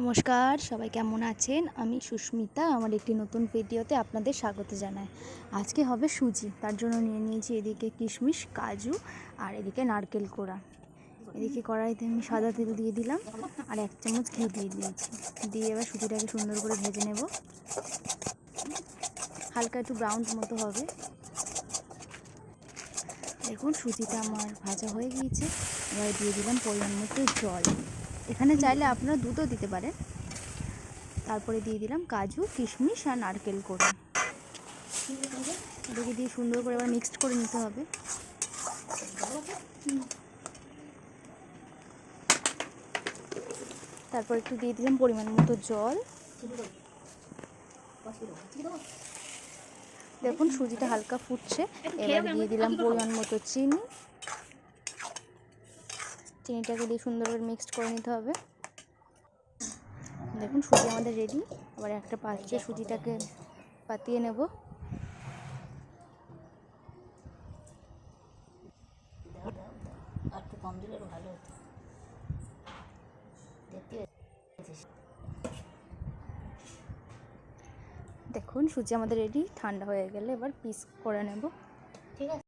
নমস্কার, সবাই কেমন আছেন? আমি সুস্মিতা, আমার একটি নতুন ভিডিওতে আপনাদের স্বাগত জানাই। আজকে হবে সুজি, তার জন্য নিয়ে নিয়েছি এদিকে কিশমিশ, কাজু আর এদিকে নারকেল কোড়া। এদিকে কড়াইতে আমি সাদা তেল দিয়ে দিলাম আর এক চামচ ঘি দিয়ে দিয়েছি। দিয়ে এবার সুজিটাকে সুন্দর করে ভেজে নেব। হালকা একটু ব্রাউন মতো হবে। দেখুন, সুজিটা আমার ভাজা হয়ে গিয়েছে। এবার দিয়ে দিলাম পরিমাণ মতো জল। এখানে চাইলে আপনারা দুধও দিতে পারেন। তারপরে দিয়ে দিলাম কাজু, কিশমিশ আর নারকেল কোড়া। এটাকে দিয়ে সুন্দর করে এবার মিক্সড করে নিতে হবে। তারপর একটু দিয়ে দিলাম পরিমাণ মতো জল। দেখুন সুজিটা হালকা ফুটছে। এবার দিয়ে দিলাম পরিমাণ মতো চিনি। চিনিটাকে দিয়ে সুন্দর করে মিক্সড করে নিতে হবে। দেখুন, সুজি আমাদের রেডি আবার একটা পাত্রে সুজিটাকে পাতিয়ে নেব। কম দেখুন, সুজি আমাদের রেডি ঠান্ডা হয়ে গেলে এবার পিস করে নেব। ঠিক আছে।